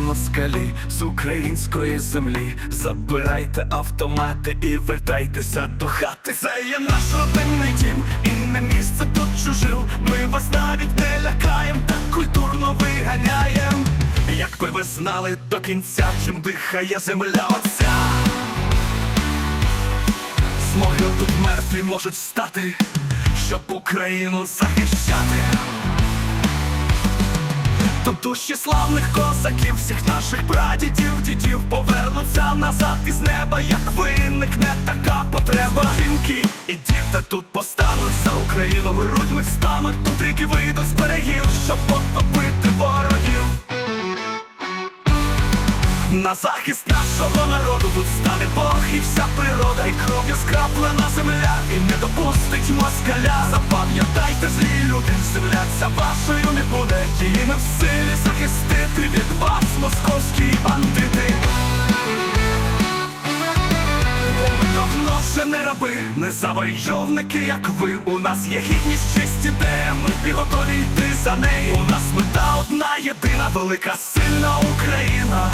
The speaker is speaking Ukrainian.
москалі з української землі. Забирайте автомати і вертайтеся до хати. Це є наш родинний дім, і не місце тут чужил. Ми вас навіть не лякаєм, та культурно виганяєм. Якби ви знали до кінця, чим дихає земля отця. З тут мертві можуть стати, щоб Україну захищати. То душі славних козаків, всіх наших прадідів, дідів повернуться назад із неба, як виникне така потреба. Жінки і діти тут постануть за Україну, грудьми встануть, тут ріки вийдуть з берегів, щоб потопити ворогів. На захист нашого народу тут стане Бог і вся природа, і кров'ю скраплена земля, і не допустить москаля. Запам'ятайте, злі люди, земля ця буде. Її не в силі захистити від вас, московські бандити. Ми давно вже не раби, не завойовники, як ви. У нас є гідність, честь де ми готові йти за неї. У нас мета одна єдина, велика сильна Україна.